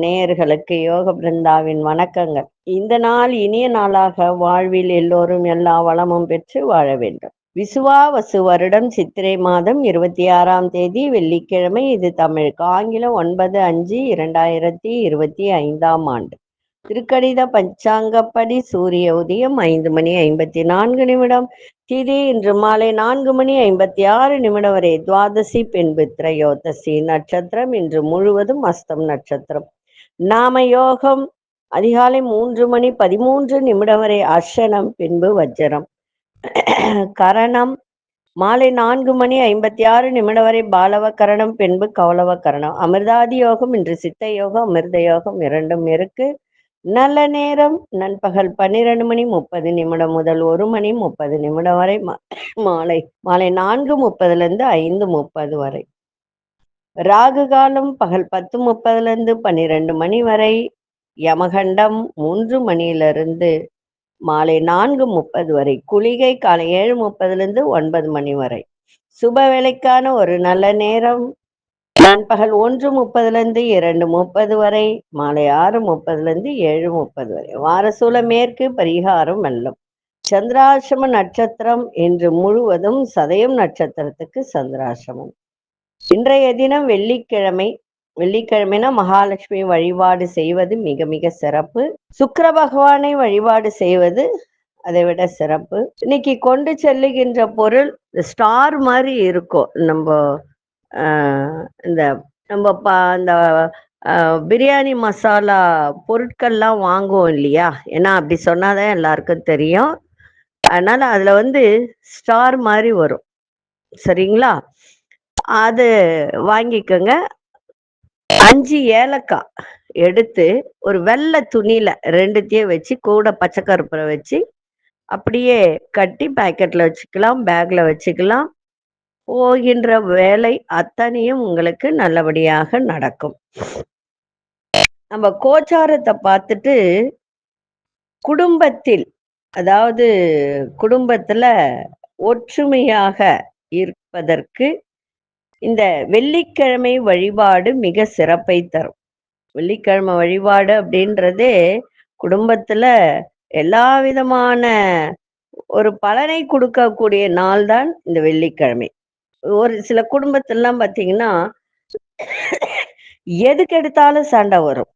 நேயர்களுக்கு யோக பிருந்தாவின் வணக்கங்கள். இந்த நாள் இனிய நாளாக வாழ்வில் எல்லோரும் எல்லா வளமும் பெற்று வாழ வேண்டும். விசுவாவசு வருடம் சித்திரை மாதம் இருபத்தி ஆறாம் தேதி வெள்ளிக்கிழமை. இது தமிழுக்கு ஆங்கிலம் ஒன்பது அஞ்சு இரண்டாயிரத்தி இருபத்தி ஐந்தாம் ஆண்டு. திருக்கணித பஞ்சாங்கப்படி சூரிய உதயம் ஐந்து மணி ஐம்பத்தி நான்கு நிமிடம். திதி இன்று மாலை நான்கு மணி ஐம்பத்தி ஆறு நிமிடம் வரை துவாதசி பின்பு திரையோதசி நட்சத்திரம் இன்று முழுவதும் அஸ்தம் நட்சத்திரம். நாம யோகம் அதிகாலை மூன்று மணி பதிமூன்று நிமிடம் வரை அர்ஷனம் பின்பு வஜ்ரம். கரணம் மாலை நான்கு மணி ஐம்பத்தி ஆறு நிமிடம் வரை பாலவ கரணம் பின்பு கௌலவ கரணம் அமிர்தாதி யோகம் இன்று சித்த யோகம் அமிர்த யோகம் இரண்டும் இருக்கு. நல்ல நேரம். நண்பகல் பன்னிரண்டு மணி முப்பது நிமிடம் முதல் ஒரு மணி முப்பது நிமிடம் வரை மா- மாலை மாலை நான்கு முப்பதுல இருந்து ஐந்து முப்பது வரை. ராகு காலம் பகல் பத்து முப்பதுல இருந்து பன்னிரெண்டு மணி வரை. யமகண்டம் மூன்று மணியிலிருந்து மாலை நான்கு முப்பது வரை. குளிகை காலை ஏழு முப்பதுல இருந்து ஒன்பது மணி வரை. சுப வேலைக்கான ஒரு நல்ல நேரம். நண்பகல் ஒன்று முப்பதுல இருந்து இரண்டு முப்பது வரை மாலை ஆறு முப்பதுல இருந்து ஏழு முப்பது வரை. வாரசூல மேற்கு பரிகாரம் வெள்ளம் சந்திராசிரம நட்சத்திரம் இன்று முழுவதும் சதயம் நட்சத்திரத்துக்கு சந்திராசிரமம் இன்றைய தினம் வெள்ளிக்கிழமை. வெள்ளிக்கிழமைனா மகாலட்சுமி வழிபாடு செய்வது மிக மிக சிறப்பு. சுக்கர பகவானை வழிபாடு செய்வது அதை விட சிறப்பு. இன்னைக்கு கொண்டு செல்லுகின்ற பொருள் ஸ்டார் மாதிரி இருக்கும். நம்ம இந்த நம்ம பா அந்த பிரியாணி மசாலா பொருட்கள்லாம் வாங்குவோம் இல்லையா? ஏன்னா அப்படி சொன்னாதான் எல்லாருக்கும் தெரியும். அதனால அதுல வந்து ஸ்டார் மாதிரி வரும். சரிங்களா? அது வாங்கிக்கோங்க. அஞ்சு ஏலக்காய் எடுத்து ஒரு வெள்ளை துணியில ரெண்டுத்தையும் வச்சு கூட பச்சை கருப்பரை வச்சு அப்படியே கட்டி பாக்கெட்ல வச்சுக்கலாம் பேக்ல வச்சுக்கலாம். போகின்ற வேலை அத்தனையும் உங்களுக்கு நல்லபடியாக நடக்கும். நம்ம கோச்சாரத்தை பார்த்துட்டு குடும்பத்தில் அதாவது குடும்பத்துல ஒற்றுமையாக இருப்பதற்கு இந்த வெள்ளிக்கிழமை வழிபாடு மிக சிறப்பை தரும். வெள்ளிக்கிழமை வழிபாடு அப்படின்றதே குடும்பத்துல எல்லா விதமான ஒரு பலனை கொடுக்கக்கூடிய நாள் தான் இந்த வெள்ளிக்கிழமை. ஒரு சில குடும்பத்திலாம் பார்த்தீங்கன்னா எதுக்கு எடுத்தாலும் சண்டை வரும்.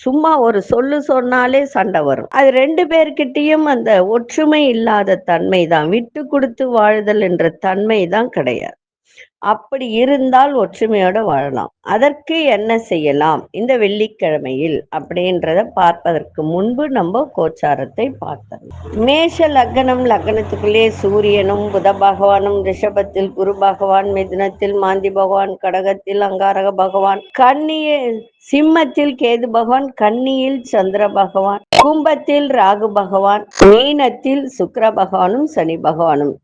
சும்மா ஒரு சொல்லு சொன்னாலே சண்டை வரும். அது ரெண்டு பேர்கிட்டயும் அந்த ஒற்றுமை இல்லாத தன்மை தான் விட்டு கொடுத்து வாழுதல் என்ற தன்மை தான் கிடையாது. அப்படி இருந்தால் ஒற்றுமையோட வாழலாம். அதற்கு என்ன செய்யலாம்? இந்த வெள்ளிக்கிழமையில் அப்படின்றத பார்ப்பதற்கு முன்பு நம்ம கோச்சாரத்தை பார்த்தோம் மேஷ லக்னம் லக்னத்துக்குள்ளே சூரியனும் புத பகவானும் ரிஷபத்தில் குரு பகவான் மிதுனத்தில் மாந்தி பகவான் கடகத்தில் அங்காரக பகவான் கன்னிய சிம்மத்தில் கேது பகவான் கன்னியில் சந்திர பகவான் கும்பத்தில் ராகு பகவான் மீனத்தில் சுக்கர பகவானும் சனி பகவானும்.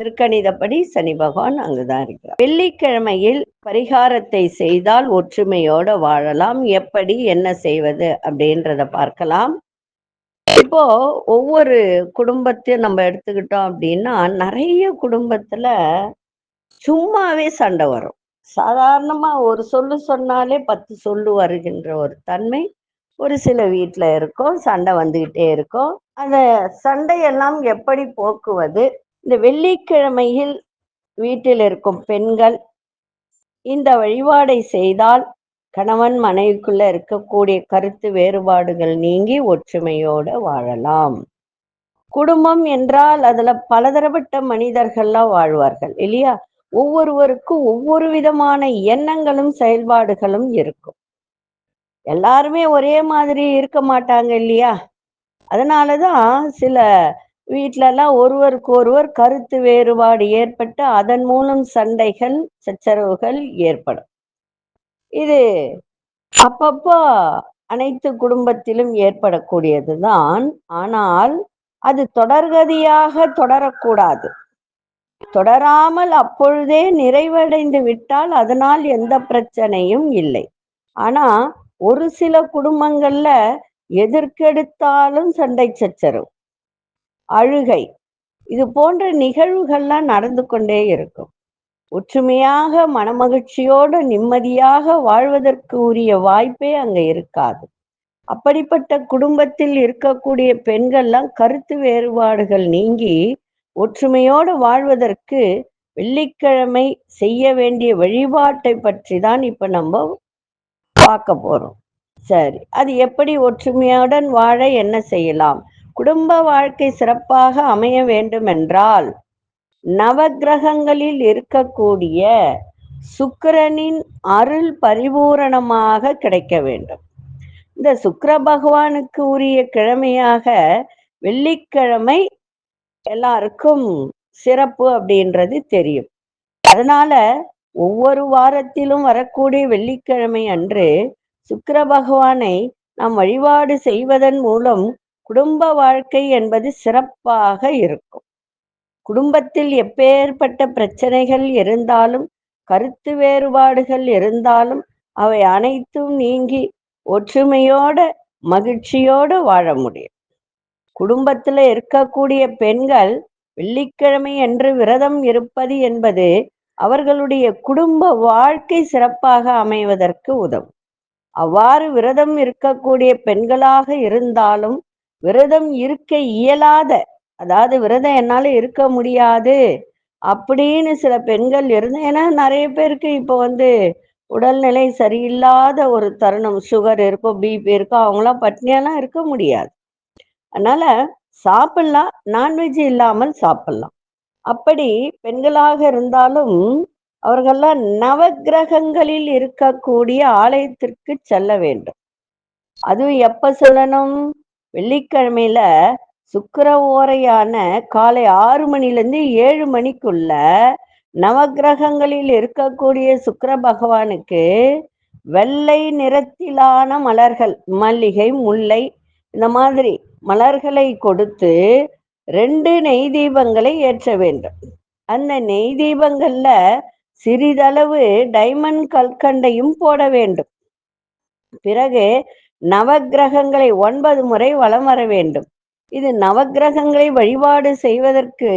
திருக்கணிதப்படி சனி பகவான் அங்குதான் இருக்கிறார். வெள்ளிக்கிழமையில் பரிகாரத்தை செய்தால் ஒற்றுமையோட வாழலாம். எப்படி என்ன செய்வது அப்படின்றத பார்க்கலாம். இப்போ ஒவ்வொரு குடும்பத்தையும் நம்ம எடுத்துக்கிட்டோம் அப்படின்னா நிறைய குடும்பத்துல சும்மாவே சண்டை வரும். சாதாரணமா ஒரு சொல்லு சொன்னாலே பத்து சொல்லு வருகின்ற ஒரு தன்மை ஒரு சில வீட்டில் இருக்கும். சண்டை வந்துகிட்டே இருக்கும். அந்த சண்டையெல்லாம் எப்படி போக்குவது இந்த வெள்ளிக்கிழமையில் வீட்டில் இருக்கும் பெண்கள் இந்த வழிபாடை செய்தால் கணவன் மனைவிக்குள்ள இருக்கக்கூடிய கருத்து வேறுபாடுகள் நீங்கி ஒற்றுமையோட வாழலாம். குடும்பம் என்றால் அதுல பலதரப்பட்ட மனிதர்கள்லாம் வாழ்வார்கள் இல்லையா? ஒவ்வொருவருக்கும் ஒவ்வொரு விதமான எண்ணங்களும் செயல்பாடுகளும் இருக்கும். எல்லாருமே ஒரே மாதிரி இருக்க மாட்டாங்க இல்லையா? அதனாலதான் சில வீட்டிலலாம் ஒருவருக்கு ஒருவர் கருத்து வேறுபாடு ஏற்பட்டு அதன் மூலம் சண்டைகள் சச்சரவுகள் ஏற்படும். இது அப்பப்போ அனைத்து குடும்பத்திலும் ஏற்படக்கூடியது தான் ஆனால் அது தொடர்கதியாக தொடரக்கூடாது. தொடராமல் அப்பொழுதே நிறைவடைந்து விட்டால் அதனால் எந்த பிரச்சனையும் இல்லை. ஆனா ஒரு சில குடும்பங்கள்ல எதற்கெடுத்தாலும் சண்டை சச்சரவு. அழுகை. இது போன்ற நிகழ்வுகள்லாம் நடந்து கொண்டே இருக்கும். ஒற்றுமையாக மனமகிழ்ச்சியோடு நிம்மதியாக வாழ்வதற்கு உரிய வாய்ப்பே அங்க இருக்காது. அப்படிப்பட்ட குடும்பத்தில் இருக்கக்கூடிய பெண்கள்லாம் கருத்து வேறுபாடுகள் நீங்கி ஒற்றுமையோடு வாழ்வதற்கு வெள்ளிக்கிழமை செய்ய வேண்டிய வழிபாட்டை பற்றி தான் இப்ப நம்ம பார்க்க போறோம். சரி அது எப்படி ஒற்றுமையுடன் வாழ என்ன செய்யலாம்? குடும்ப வாழ்க்கை சிறப்பாக அமைய வேண்டும் என்றால் நவக்கிரகங்களில் இருக்கக்கூடிய சுக்கிரனின் அருள் பரிபூரணமாக கிடைக்க வேண்டும். இந்த சுக்கர பகவானுக்கு உரிய கிழமையாக வெள்ளிக்கிழமை எல்லாருக்கும் சிறப்பு அப்படின்றது தெரியும். அதனால ஒவ்வொரு வாரத்திலும் வரக்கூடிய வெள்ளிக்கிழமை அன்று சுக்கிர பகவானை நாம் வழிபாடு செய்வதன் மூலம் குடும்ப வாழ்க்கை என்பது சிறப்பாக இருக்கும். குடும்பத்தில் எப்பேற்பட்ட பிரச்சனைகள் இருந்தாலும் கருத்து வேறுபாடுகள் இருந்தாலும் அவை அனைத்தும் நீங்கி ஒற்றுமையோட மகிழ்ச்சியோடு வாழ முடியும். குடும்பத்தில் இருக்கக்கூடிய பெண்கள் வெள்ளிக்கிழமை என்று விரதம் இருப்பது என்பது அவர்களுடைய குடும்ப வாழ்க்கை சிறப்பாக அமைவதற்கு உதவும். அவ்வாறு விரதம் இருக்கக்கூடிய பெண்களாக இருந்தாலும் விரதம் இருக்க இயலாத அதாவது விரதம் என்னால இருக்க முடியாது அப்படின்னு சில பெண்கள் இருந்து ஏன்னா நிறைய பேருக்கு இப்போ வந்து உடல்நிலை சரியில்லாத ஒரு தருணம் சுகர் இருக்கும் பிபி இருக்கும் அவங்களாம் பட்னியெல்லாம் இருக்க முடியாது. அதனால சாப்பிடலாம் நான்வெஜ் இல்லாமல் சாப்பிடலாம். அப்படி பெண்களாக இருந்தாலும் அவர்கள்லாம் நவக்கிரகங்களில் இருக்கக்கூடிய ஆலயத்திற்கு செல்ல வேண்டும். அதுவும் எப்ப சொல்லணும்? வெள்ளிக்கிழமையில சுக்கர ஓரையான காலை ஆறு மணிலேருந்து ஏழு மணிக்குள்ள நவக்கிரகங்களில் இருக்கக்கூடிய சுக்கர பகவானுக்கு வெள்ளை நிறத்திலான மலர்கள் மல்லிகை முல்லை இந்த மாதிரி மலர்களை கொடுத்து ரெண்டு நெய் தீபங்களை ஏற்ற வேண்டும். அந்த நெய் தீபங்கள்ல சிறிதளவு டைமண்ட் கல்கண்டையும் போட வேண்டும். பிறகு நவக்கிரகங்களை ஒன்பது முறை வலம் வர வேண்டும். இது நவக்கிரகங்களை வழிபாடு செய்வதற்கு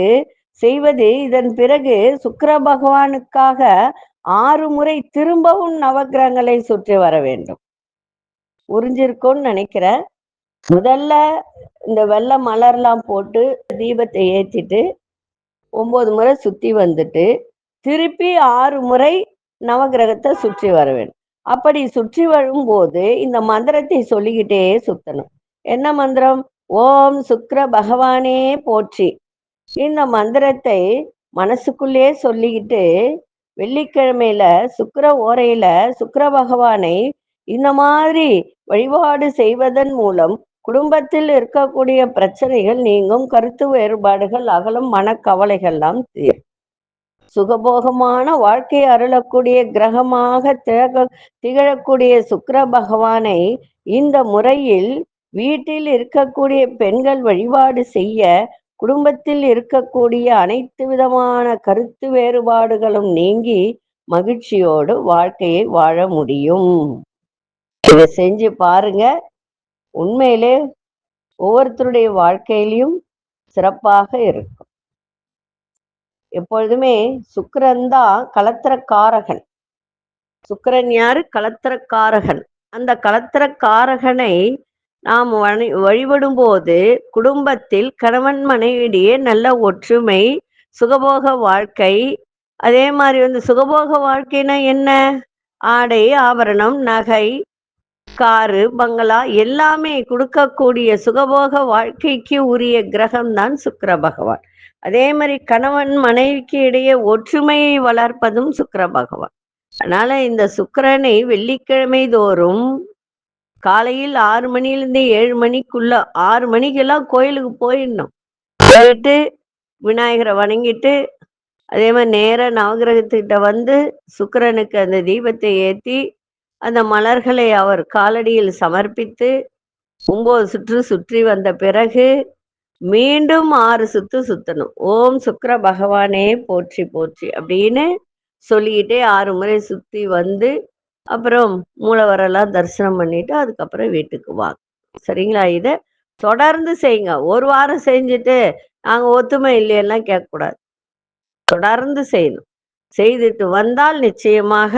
செய்வது இதன் பிறகு சுக்கர பகவானுக்காக ஆறு முறை திரும்பவும் நவக்கிரகங்களை சுற்றி வர வேண்டும். உறிஞ்சிருக்கோன்னு நினைக்கிறேன் முதல்ல இந்த வெள்ளை மலர்லாம் போட்டு தீபத்தை ஏற்றிட்டு ஒன்பது முறை சுத்தி வந்துட்டு திருப்பி ஆறு முறை நவகிரகத்தை சுற்றி வர வேண்டும். அப்படி சுற்றி வரும்போது இந்த மந்திரத்தை சொல்லிக்கிட்டே சுத்தணும். என்ன மந்திரம்? ஓம் சுக்ர பகவானே போற்றி. இந்த மந்திரத்தை மனசுக்குள்ளே சொல்லிக்கிட்டு வெள்ளிக்கிழமையில சுக்கர ஓரையில சுக்கர பகவானை இந்த மாதிரி வழிபாடு செய்வதன் மூலம் குடும்பத்தில் இருக்கக்கூடிய பிரச்சனைகள் நீங்கும் கருத்து வேறுபாடுகள் அகலும் மனக்கவலைகள்லாம் தீரும். சுகபோகமான வாழ்க்கை அருளக்கூடிய கிரகமாக திழக திகழக்கூடிய சுக்கர பகவானை இந்த முறையில் வீட்டில் இருக்கக்கூடிய பெண்கள் வழிபாடு செய்ய குடும்பத்தில் இருக்கக்கூடிய அனைத்து விதமான கருத்து வேறுபாடுகளும் நீங்கி மகிழ்ச்சியோடு வாழ்க்கையை வாழ முடியும். இதை செஞ்சு பாருங்க. உண்மையிலே ஒவ்வொருத்தருடைய வாழ்க்கையிலையும் சிறப்பாக இருக்கும். எப்பொழுதுமே சுக்கிரன் தான் கலத்திரக்காரகன். சுக்கிரன் யாரு? கலத்திரக்காரகன். அந்த கலத்திரக்காரகனை நாம் வழி வழிபடும் போது குடும்பத்தில் கணவன் மனைவியிடையே நல்ல ஒற்றுமை சுகபோக வாழ்க்கை. அதே மாதிரி வந்து சுகபோக வாழ்க்கைனா என்ன? ஆடை ஆபரணம் நகை காரு பங்களா எல்லாமே கொடுக்கக்கூடிய சுகபோக வாழ்க்கைக்கு உரிய கிரகம் தான் சுக்கிர பகவான். அதே மாதிரி கணவன் மனைவிக்கு இடையே ஒற்றுமையை வளர்ப்பதும் சுக்கர பகவான். அதனால இந்த சுக்கரனை வெள்ளிக்கிழமை தோறும் காலையில் ஆறு மணிலேருந்து ஏழு மணிக்குள்ள ஆறு மணிக்கெல்லாம் கோயிலுக்கு போயிடணும். போயிட்டு விநாயகரை வணங்கிட்டு அதே மாதிரி நேராக நவகிரகத்துக்கிட்ட வந்து சுக்கரனுக்கு அந்த தீபத்தை ஏற்றி அந்த மலர்களை அவர் காலடியில் சமர்ப்பித்து ஒம்பது சுற்று சுற்றி வந்த பிறகு மீண்டும் ஆறு சுத்து சுத்தணும். ஓம் சுக்கிர பகவானே போற்றி போற்றி அப்படின்னு சொல்லிக்கிட்டே ஆறு முறை சுத்தி வந்து அப்புறம் மூலவரெல்லாம் தரிசனம் பண்ணிட்டு அதுக்கப்புறம் வீட்டுக்கு வாங்க சரிங்களா? இதை தொடர்ந்து செய்யுங்க. ஒரு வாரம் செஞ்சுட்டு நாங்க ஒத்துமை இல்லையெல்லாம் கேட்கக்கூடாது. தொடர்ந்து செய்யணும். செய்துட்டு வந்தால் நிச்சயமாக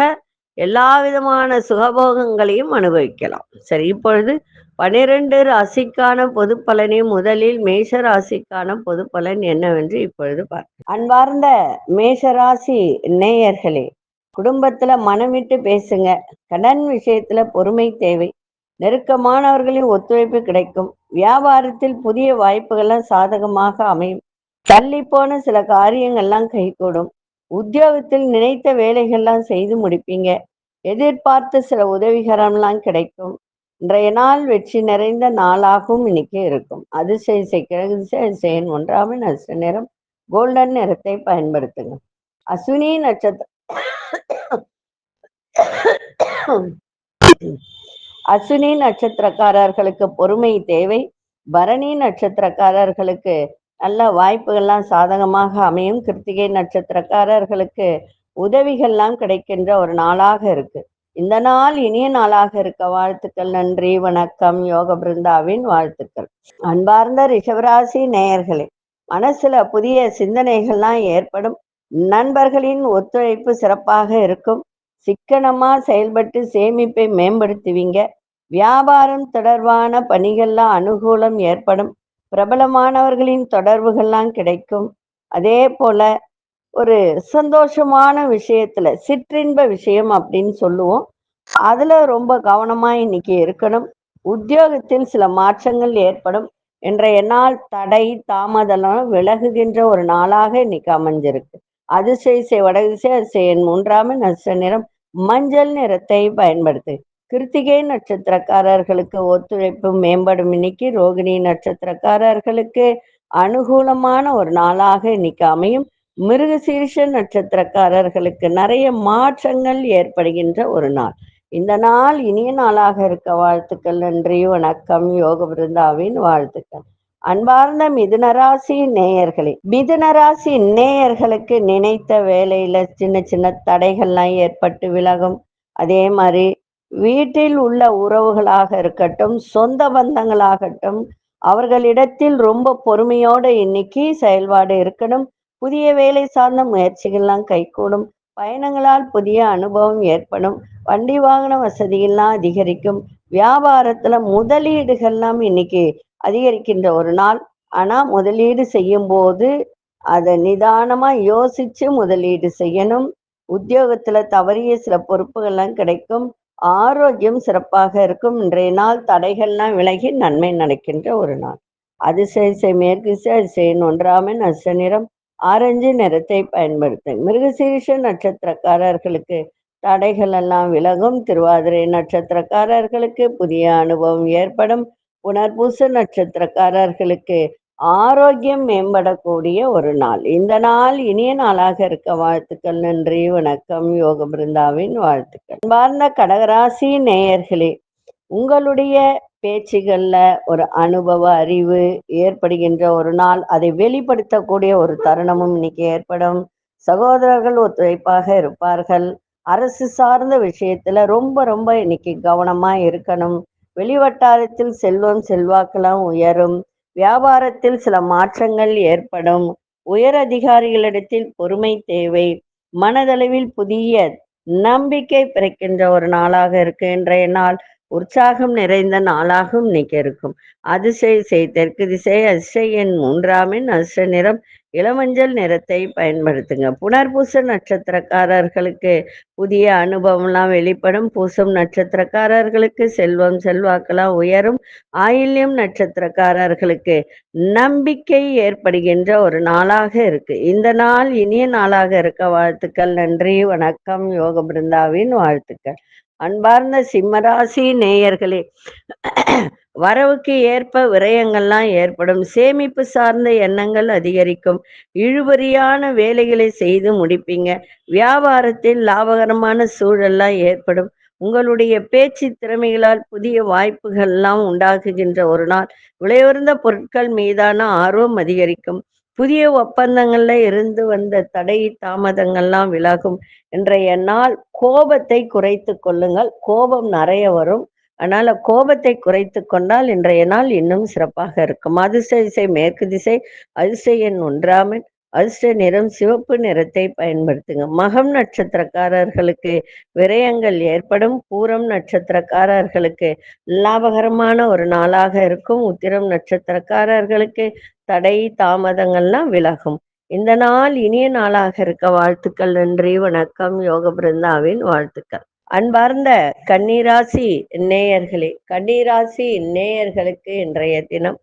எல்லா விதமான சுகபோகங்களையும் அனுபவிக்கலாம். சரி இப்பொழுது பனிரெண்டு ராசிக்கான பொது பலனை முதலில் மேஷ ராசிக்கான பொது பலன் என்னவென்று இப்பொழுது பார்க்க அன்பார்ந்த மேஷராசி நேயர்களே குடும்பத்துல மனமிட்டு பேசுங்க. கடன் விஷயத்துல பொறுமை தேவை. நெருக்கமானவர்களின் ஒத்துழைப்பு கிடைக்கும். வியாபாரத்தில் புதிய வாய்ப்புகள்லாம் சாதகமாக அமையும். தள்ளி போன சில காரியங்கள்லாம் கைகூடும். உத்தியோகத்தில் நினைத்த வேலைகள்லாம் செய்து முடிப்பீங்க. எதிர்பார்த்த சில உதவிகரம்லாம் கிடைக்கும். இன்றைய நாள் வெற்றி நிறைந்த நாளாகவும் இன்னைக்கு இருக்கும். அதிசய கிழகு செயன் ஒன்றாமல் நஷ்ட நிறம் கோல்டன் நிறத்தை பயன்படுத்துங்க அஸ்வினி நட்சத்திரம் அஸ்வினி நட்சத்திரக்காரர்களுக்கு பொறுமை தேவை. பரணி நட்சத்திரக்காரர்களுக்கு நல்ல வாய்ப்புகள்லாம் சாதகமாக அமையும். கிருத்திகை நட்சத்திரக்காரர்களுக்கு உதவிகள்லாம் கிடைக்கின்ற ஒரு நாளாக இருக்கு. இந்த நாள் இனிய நாளாக இருக்க வாழ்த்துக்கள் நன்றி வணக்கம். யோக பிருந்தாவின் வாழ்த்துக்கள். அன்பார்ந்த ரிஷவராசி நேயர்களே மனசுல புதிய சிந்தனைகள்லாம் ஏற்படும். நண்பர்களின் ஒத்துழைப்பு சிறப்பாக இருக்கும். சிக்கனமா செயல்பட்டு சேமிப்பை மேம்படுத்துவீங்க. வியாபாரம் தொடர்பான பணிகள்லாம் அனுகூலம் ஏற்படும். பிரபலமானவர்களின் தொடர்புகள்லாம் கிடைக்கும். அதே போல ஒரு சந்தோஷமான விஷயத்துல சிற்றின்ப விஷயம் அப்படின்னு சொல்லுவோம். அதுல ரொம்ப கவனமா இன்னைக்கு இருக்கணும். உத்தியோகத்தில் சில மாற்றங்கள் ஏற்படும். இன்றைய நாள் தடை தாமதம் விலகுகின்ற ஒரு நாளாக இன்னைக்கு அமைஞ்சிருக்கு. அதிசய வடதிசை அதிசயன் மூன்றாம் நஷ்ட நிறம் மஞ்சள் நிறத்தை பயன்படுத்து கிருத்திகை நட்சத்திரக்காரர்களுக்கு ஒத்துழைப்பு மேம்படும் இன்னைக்கு ரோகிணி நட்சத்திரக்காரர்களுக்கு அனுகூலமான ஒரு நாளாக இன்னைக்கு அமையும். மிருகசீர்ஷ நட்சத்திரக்காரர்களுக்கு நிறைய மாற்றங்கள் ஏற்படுகின்ற ஒரு நாள். இந்த நாள் இனிய நாளாக இருக்க வாழ்த்துக்கள் நன்றி வணக்கம் யோக பிருந்தாவின் வாழ்த்துக்கள். அன்பார்ந்த மிதுனராசி நேயர்களே மிதுனராசி நேயர்களுக்கு நினைத்த வேலையில சின்ன சின்ன தடைகள்லாம் ஏற்பட்டு விலகும். அதே மாதிரி வீட்டில் உள்ள உறவுகளாக இருக்கட்டும் சொந்த பந்தங்களாகட்டும் அவர்களிடத்தில் ரொம்ப பொறுமையோட இன்னைக்கு செயல்பாடு இருக்கணும். புதிய வேலை சார்ந்த முயற்சிகள்லாம் கைகூடும். பயணங்களால் புதிய அனுபவம் ஏற்படும். வண்டி வாகன வசதிகள்லாம் அதிகரிக்கும். வியாபாரத்துல முதலீடுகள்லாம் இன்னைக்கு அதிகரிக்கின்ற ஒரு நாள். ஆனா முதலீடு செய்யும் போது அதை நிதானமா யோசிச்சு முதலீடு செய்யணும். உத்தியோகத்துல தவறிய சில பொறுப்புகள்லாம் கிடைக்கும். ஆரோக்கியம் சிறப்பாக இருக்கும். இன்றைய நாள் தடைகள்லாம் விலகி நன்மை நடக்கின்ற ஒரு நாள். அதிசய மேற்கு அதிசயன் ஒன்றாமன் அச நிறம். ஆரஞ்சு நிறத்தை பயன்படுத்து. மிருகசீரிஷ நட்சத்திரக்காரர்களுக்கு தடைகள் எல்லாம் விலகும். திருவாதிரை நட்சத்திரக்காரர்களுக்கு புதிய அனுபவம் ஏற்படும். புனர்பூச நட்சத்திரக்காரர்களுக்கு ஆரோக்கியம் மேம்படக்கூடிய ஒரு நாள். இந்த நாள் இனிய நாளாக இருக்க வாழ்த்துக்கள் நன்றி வணக்கம். யோக பிருந்தாவின் வாழ்த்துக்கள். பார்ந்த கடகராசி நேயர்களே உங்களுடைய பேச்சுகள்ல ஒரு அனுபவ அறிவு ஏற்படுகின்ற ஒரு நாள். அதை வெளிப்படுத்தக்கூடிய ஒரு தருணமும் இன்னைக்கு ஏற்படும். சகோதரர்கள் ஒத்துழைப்பாக இருப்பார்கள். அரசு சார்ந்த விஷயத்துல ரொம்ப ரொம்ப இன்னைக்கு கவனமா இருக்கணும். வெளிவட்டாரத்தில் செல்வம் செல்வாக்கெல்லாம் உயரும். வியாபாரத்தில் சில மாற்றங்கள் ஏற்படும். உயர் அதிகாரிகளிடத்தில் பொறுமை தேவை. மனதளவில் புதிய நம்பிக்கை பிறக்கின்ற ஒரு நாளாக இருக்கு. இன்றைய நாள் உற்சாகம் நிறைந்த நாளாகவும் இன்னைக்கு இருக்கும். அதிசய செய் தெற்கு திசை அதிசயன் மூன்றாமின் அச நிறம் இளமஞ்சள் நிறத்தை பயன்படுத்துங்க. புனர்பூச நட்சத்திரக்காரர்களுக்கு புதிய அனுபவம்லாம் வெளிப்படும். பூசம் நட்சத்திரக்காரர்களுக்கு செல்வம் செல்வாக்கெல்லாம் உயரும். ஆயில்யம் நட்சத்திரக்காரர்களுக்கு நம்பிக்கை ஏற்படுகின்ற ஒரு நாளாக இருக்கு. இந்த நாள் இனிய நாளாக இருக்க வாழ்த்துக்கள். நன்றி வணக்கம். யோக பிருந்தாவின் வாழ்த்துக்கள். அன்பார்ந்த சிம்மராசி நேயர்களே வரவுக்கு ஏற்ப விரயங்கள்லாம் ஏற்படும். சேமிப்பு சார்ந்த எண்ணங்கள் அதிகரிக்கும். இழுபறியான வேலைகளை செய்து முடிப்பீங்க. வியாபாரத்தில் லாபகரமான சூழல்லாம் ஏற்படும். உங்களுடைய பேச்சு திறமைகளால் புதிய வாய்ப்புகள்லாம் உண்டாக்குகின்ற ஒரு நாள். விலையுறந்த பொருட்கள் மீதான ஆர்வம் அதிகரிக்கும். புதிய ஒப்பந்தங்கள்ல இருந்து வந்த தடை தாமதங்கள்லாம் விலகும் இன்றைய நாள் கோபத்தை குறைத்து கொள்ளுங்கள். கோபம் நிறைய வரும். அதனால கோபத்தை குறைத்து கொண்டால் இன்றைய நாள் இன்னும் சிறப்பாக இருக்கும். அதிசய திசை மேற்கு திசை அதிசயன் ஒன்றாமின் அதிர்ஷ்ட நிறம் சிவப்பு நிறத்தை பயன்படுத்துங்க. மகம் நட்சத்திரக்காரர்களுக்கு விரயங்கள் ஏற்படும். பூரம் நட்சத்திரக்காரர்களுக்கு லாபகரமான ஒரு நாளாக இருக்கும். உத்திரம் நட்சத்திரக்காரர்களுக்கு தடை தாமதங்கள்லாம் விலகும். இந்த நாள் இனிய நாளாக இருக்க வாழ்த்துக்கள் நன்றி வணக்கம். யோக பிருந்தாவின் வாழ்த்துக்கள். அன்பார்ந்த கன்னிராசி நேயர்களே கன்னிராசி நேயர்களுக்கு இன்றைய தினம்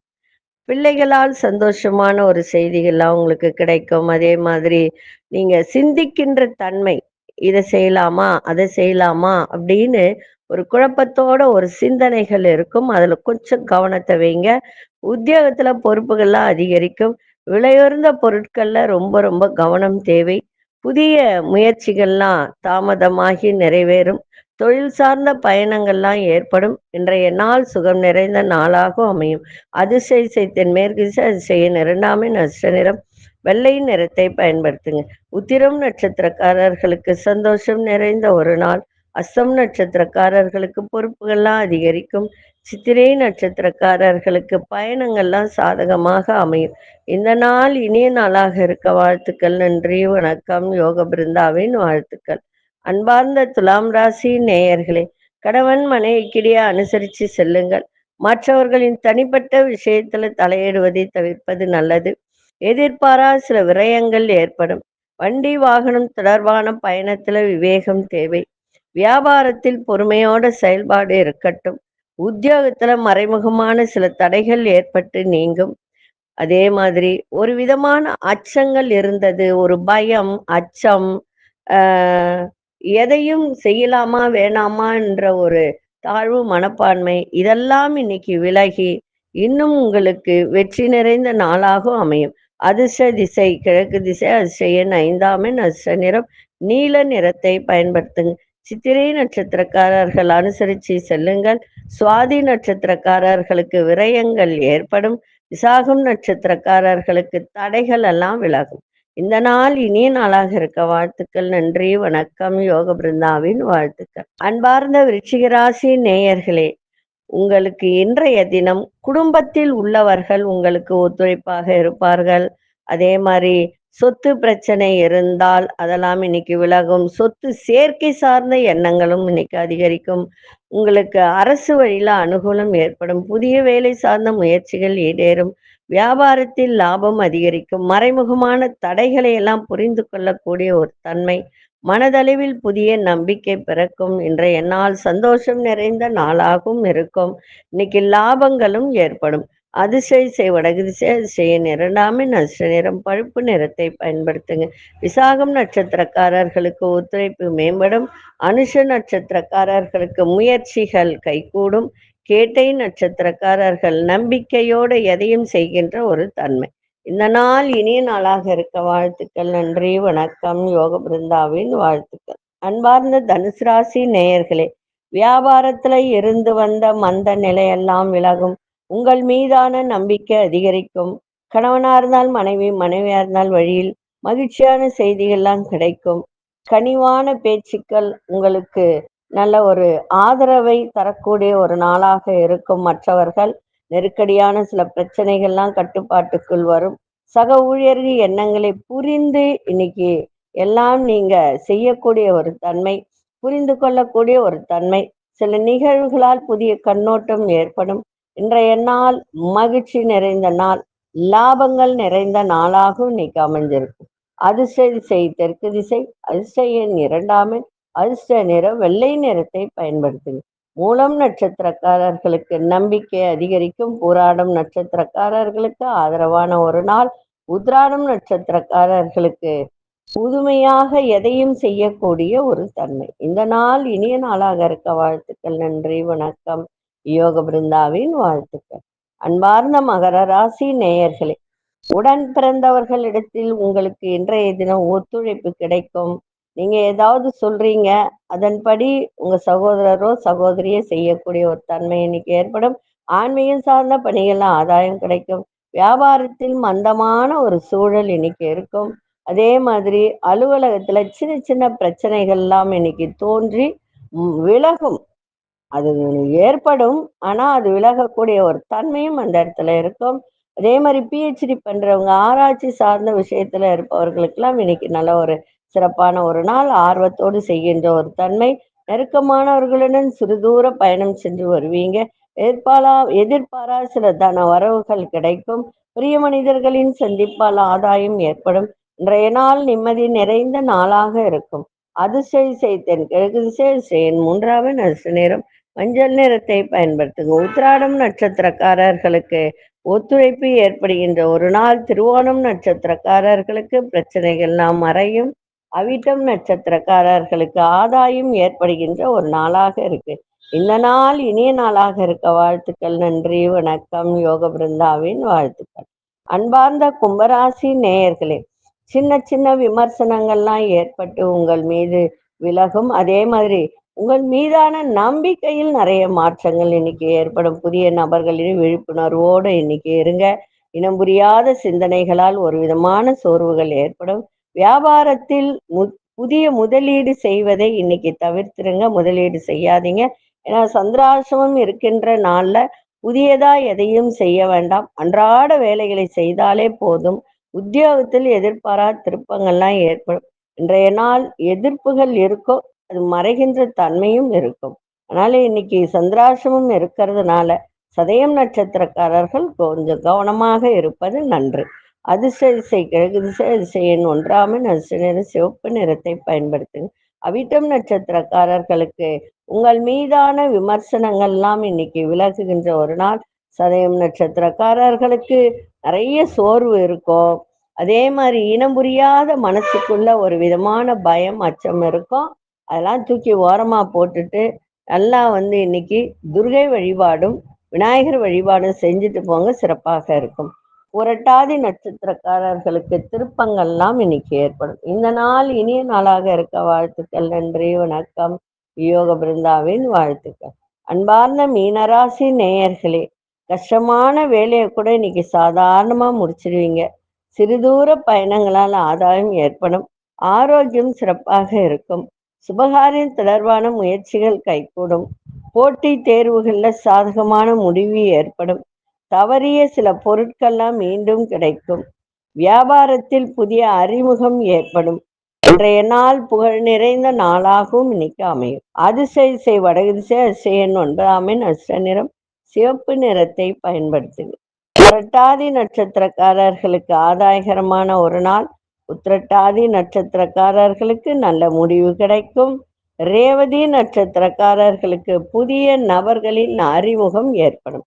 பிள்ளைகளால் சந்தோஷமான ஒரு செய்திகள்லாம் உங்களுக்கு கிடைக்கும். அதே மாதிரி நீங்க சிந்திக்கின்ற தன்மை இதை செய்யலாமா அதை செய்யலாமா அப்படின்னு ஒரு குழப்பத்தோட ஒரு சிந்தனைகள் இருக்கும். அதுல கொஞ்சம் கவனத்தை வைங்க. உத்தியோகத்துல பொறுப்புகள்லாம் அதிகரிக்கும். விலையுறந்த பொருட்கள்ல ரொம்ப ரொம்ப கவனம் தேவை. புதிய முயற்சிகள்லாம் தாமதமாகி நிறைவேறும். தொழில் சார்ந்த பயணங்கள்லாம் ஏற்படும். இன்றைய நாள் சுகம் நிறைந்த நாளாகவும் அமையும். அதிசய தென்மேற்கு அதிசய இரண்டாமே நஷ்ட நிறம். வெள்ளை நிறத்தை பயன்படுத்துங்க. உத்திரம் நட்சத்திரக்காரர்களுக்கு சந்தோஷம் நிறைந்த ஒரு நாள். அஸ்தம் நட்சத்திரக்காரர்களுக்கு பொறுப்புகள்லாம் அதிகரிக்கும். சித்திரை நட்சத்திரக்காரர்களுக்கு பயணங்கள்லாம் சாதகமாக அமையும். இந்த நாள் இனிய நாளாக இருக்க வாழ்த்துக்கள். நன்றி வணக்கம். யோக பிருந்தாவின் வாழ்த்துக்கள். அன்பார்ந்த துலாம் ராசி நேயர்களே கணவன் மனைவிக்கிடையே அனுசரித்து செல்லுங்கள். மற்றவர்களின் தனிப்பட்ட விஷயத்துல தலையிடுவதை தவிர்ப்பது நல்லது. எதிர்பாரா சில விரயங்கள் ஏற்படும். வண்டி வாகனம் தொடர்பான பயணத்துல விவேகம் தேவை. வியாபாரத்தில் பொறுமையோட செயல்பாடு இருக்கட்டும். உத்தியோகத்துல மறைமுகமான சில தடைகள் ஏற்பட்டு நீங்கும். அதே மாதிரி ஒரு விதமான அச்சங்கள் இருந்தது. ஒரு பயம் அச்சம் ஆஹ் எதையும் செய்யலாமா வேணாமா என்ற ஒரு தாழ்வு மனப்பான்மை இதெல்லாம் இன்னைக்கு விலகி இன்னும் உங்களுக்கு வெற்றி நிறைந்த நாளாகவும் அமையும். அதிர்ஷ்ட திசை கிழக்கு திசை அதிர்ஷ்ட எண் ஐந்தாமின் அதிர்ஷ்ட நிறம் நீல நிறத்தை பயன்படுத்துங்க. சித்திரை நட்சத்திரக்காரர்கள் அனுசரித்து செல்லுங்கள். சுவாதி நட்சத்திரக்காரர்களுக்கு விரயங்கள் ஏற்படும். விசாகம் நட்சத்திரக்காரர்களுக்கு தடைகள் எல்லாம் விலகும். இந்த நாள் இனிய நாளாக இருக்க வாழ்த்துக்கள் நன்றி வணக்கம். யோக பிருந்தாவின் வாழ்த்துக்கள். அன்பார்ந்த விருச்சிகராசி நேயர்களே உங்களுக்கு இன்றைய தினம் குடும்பத்தில் உள்ளவர்கள் உங்களுக்கு ஒத்துழைப்பாக இருப்பார்கள். அதே மாதிரி சொத்து பிரச்சனை இருந்தால் அதெல்லாம் இன்னைக்கு விலகும். சொத்து சேர்க்கை சார்ந்த எண்ணங்களும் இன்னைக்கு அதிகரிக்கும். உங்களுக்கு அரசு வழியில அனுகூலம் ஏற்படும். புதிய வேலை சார்ந்த முயற்சிகள் ஈடேறும். வியாபாரத்தில் லாபம் அதிகரிக்கும். மறைமுகமான தடைகளை எல்லாம் புரிந்து கொள்ளக்கூடிய ஒரு தன்மை மனதளவில் புதிய நம்பிக்கை பிறக்கும். இன்றைய நாள் சந்தோஷம் நிறைந்த நாளாகவும் இருக்கும். இன்னைக்கு லாபங்களும் ஏற்படும். அதிசய செய் திசை அதிசய இரண்டாமே நஷ்ட நிறம் பழுப்பு நிறத்தை பயன்படுத்துங்க. விசாகம் நட்சத்திரக்காரர்களுக்கு ஒத்துழைப்பு மேம்படும். அனுஷ நட்சத்திரக்காரர்களுக்கு முயற்சிகள் கைகூடும். கேட்டை நட்சத்திரக்காரர்கள் நம்பிக்கையோடு எதையும் செய்கின்ற ஒரு தன்மை. இந்த நாள் இனிய நாளாக இருக்க வாழ்த்துக்கள் நன்றி வணக்கம் யோக பிருந்தாவின் வாழ்த்துக்கள். அன்பார்ந்த தனுசு ராசி நேயர்களே வியாபாரத்துல இருந்து வந்த மந்த நிலையெல்லாம் விலகும். உங்கள் மீதான நம்பிக்கை அதிகரிக்கும். கணவனா இருந்தால் மனைவி மனைவியா இருந்தால் வழியில் மகிழ்ச்சியான செய்திகள்லாம் கிடைக்கும். கனிவான பேச்சுக்கள் உங்களுக்கு நல்ல ஒரு ஆதரவை தரக்கூடிய ஒரு நாளாக இருக்கும் மற்றவர்கள். நெருக்கடியான சில பிரச்சனைகள்லாம் கட்டுப்பாட்டுக்குள் வரும். சக ஊழியர்கள் எண்ணங்களை புரிந்து இன்னைக்கு எல்லாம் நீங்க செய்யக்கூடிய ஒரு தன்மை புரிந்து கொள்ளக்கூடிய ஒரு தன்மை. சில நிகழ்வுகளால் புதிய கண்ணோட்டம் ஏற்படும். இன்றைய நாள் மகிழ்ச்சி நிறைந்த நாள் லாபங்கள் நிறைந்த நாளாகவும் இன்னைக்கு அமைஞ்சிருக்கும். அதிர்ஷ்ட திசை தெற்கு திசை அதிர்ஷ்ட எண் இரண்டாமே அதிர்ஷ்ட நிறம் வெள்ளை நிறத்தை பயன்படுத்துங்க. மூலம் நட்சத்திரக்காரர்களுக்கு நம்பிக்கை அதிகரிக்கும். போராடும் நட்சத்திரக்காரர்களுக்கு ஆதரவான ஒரு நாள். உத்ராடம் நட்சத்திரக்காரர்களுக்கு புதுமையாக எதையும் செய்யக்கூடிய ஒரு தன்மை. இந்த நாள் இனிய நாளாக இருக்க வாழ்த்துக்கள். நன்றி வணக்கம். யோக பிருந்தாவின் வாழ்த்துக்கள். அன்பார்ந்த மகர ராசி நேயர்களே உடன் பிறந்தவர்களிடத்தில் உங்களுக்கு இன்றைய தினம் ஒத்துழைப்பு கிடைக்கும். நீங்க ஏதாவது சொல்றீங்க அதன்படி உங்க சகோதரரோ சகோதரியோ செய்யக்கூடிய ஒரு தன்மை இன்னைக்கு ஏற்படும். ஆன்மீகம் சார்ந்த பணிகள்லாம் ஆதாயம் கிடைக்கும். வியாபாரத்தில் மந்தமான ஒரு சூழல் இன்னைக்கு இருக்கும். அதே மாதிரி அலுவலகத்துல சின்ன சின்ன பிரச்சனைகள்லாம் இன்னைக்கு தோன்றி விலகும். அது ஏற்படும். ஆனா அது விலகக்கூடிய ஒரு தன்மையும் அந்த இடத்துல இருக்கும். அதே மாதிரி பிஹெச்டி பண்றவங்க ஆராய்ச்சி சார்ந்த விஷயத்துல இருப்பவர்களுக்கெல்லாம் இன்னைக்கு நல்ல ஒரு சிறப்பான ஒரு நாள். ஆர்வத்தோடு செய்கின்ற ஒரு தன்மை. நெருக்கமானவர்களுடன் சிறுதூர பயணம் சென்று வருவீங்க. எதிர்பாரா எதிர்பாரா சில தன வரவுகள் கிடைக்கும். பிரிய மனிதர்களின் சந்திப்பால் ஆதாயம் ஏற்படும். இன்றைய நாள் நிம்மதி நிறைந்த நாளாக இருக்கும். அதிசய செய்தேன் கிழக்கு திசை செய்யன் மூன்றாவது நட்ச நேரம். மஞ்சள் நிறத்தை பயன்படுத்துங்க. உத்திராடம் நட்சத்திரக்காரர்களுக்கு ஒத்துழைப்பு ஏற்படுகின்ற ஒரு நாள். திருவோணம் நட்சத்திரக்காரர்களுக்கு பிரச்சனைகள்லாம் மறையும் அவிட்டம் நட்சத்திரக்காரர்களுக்கு ஆதாயம் ஏற்படுகின்ற ஒரு நாளாக இருக்கு. இந்த நாள் இனிய நாளாக இருக்க வாழ்த்துக்கள் நன்றி வணக்கம் யோக பிருந்தாவின் வாழ்த்துக்கள். அன்பார்ந்த கும்பராசி நேயர்களே சின்ன சின்ன விமர்சனங்கள்லாம் ஏற்பட்டு உங்கள் மீது விலகும். அதே மாதிரி உங்கள் மீதான நம்பிக்கையில் நிறைய மாற்றங்கள் இன்னைக்கு ஏற்படும். புதிய நபர்களின் விழிப்புணர்வோடு இன்னைக்கு இருங்க. இனம் புரியாத சிந்தனைகளால் ஒரு விதமான சோர்வுகள் ஏற்படும். வியாபாரத்தில் மு புதிய முதலீடு செய்வதை இன்னைக்கு தவிர்த்துருங்க முதலீடு செய்யாதீங்க. ஏன்னா சந்திராசிரமம் இருக்கின்ற நாள்ல புதியதா எதையும் செய்ய வேண்டாம். அன்றாட வேலைகளை செய்தாலே போதும். உத்தியோகத்தில் எதிர்பாரா திருப்பங்கள்லாம் ஏற்படும். இன்றைய நாள் எதிர்ப்புகள் இருக்கோ அது மறைகின்ற தன்மையும் இருக்கும். அதனால இன்னைக்கு சந்திராசிரமம் இருக்கிறதுனால சதயம் நட்சத்திரக்காரர்கள் கொஞ்சம் கவனமாக இருப்பது நன்று. அதிசரிசை திசை கிழக்கு திசை அதிசயன் ஒன்றாமன் அதிசய சிவப்பு நிறத்தை பயன்படுத்துங்க. அவிட்டம் நட்சத்திரக்காரர்களுக்கு உங்கள் மீதான விமர்சனங்கள்லாம் இன்னைக்கு விலகுகின்ற ஒரு நாள். சதயம் நட்சத்திரக்காரர்களுக்கு நிறைய சோர்வு இருக்கும். அதே மாதிரி இனம் புரியாத மனசுக்குள்ள ஒரு விதமான பயம் அச்சம் இருக்கும். அதெல்லாம் தூக்கி ஓரமாக போட்டுட்டு நல்லா வந்து இன்னைக்கு துர்கை வழிபாடும் விநாயகர் வழிபாடும் செஞ்சுட்டு போங்க. சிறப்பாக இருக்கும். புரட்டாதி நட்சத்திரக்காரர்களுக்கு திருப்பங்கள்லாம் இன்னைக்கு ஏற்படும். இந்த நாள் இனிய நாளாக இருக்க வாழ்த்துக்கள் நன்றி வணக்கம். யோக பிருந்தாவின் வாழ்த்துக்கள். அன்பார்ந்த மீனராசி நேயர்களே கஷ்டமான வேலையை கூட இன்னைக்கு சாதாரணமா முடிச்சிடுவீங்க சிறுதூர பயணங்களால் ஆதாயம் ஏற்படும். ஆரோக்கியம் சிறப்பாக இருக்கும். சுபகாரியம் தொடர்பான முயற்சிகள் கைகூடும். போட்டி தேர்வுகளில் சாதகமான முடிவு ஏற்படும். தவறிய சில பொருட்கள்லாம் மீண்டும் கிடைக்கும். வியாபாரத்தில் புதிய அறிமுகம் ஏற்படும். இன்றைய நாள் புகழ் நிறைந்த நாளாகவும் இன்னைக்கு அமையும். அதிசய செய் வடகு திசை அதிசயன் ஒன்பதாமின் அஷ்ட நிறம் சிவப்பு நிறத்தை பயன்படுத்துங்க புரட்டாதி நட்சத்திரக்காரர்களுக்கு ஆதாயகரமான ஒரு நாள். உத்திரட்டாதி நட்சத்திரக்காரர்களுக்கு நல்ல முடிவு கிடைக்கும். ரேவதி நட்சத்திரக்காரர்களுக்கு புதிய நபர்களின் அறிமுகம் ஏற்படும்.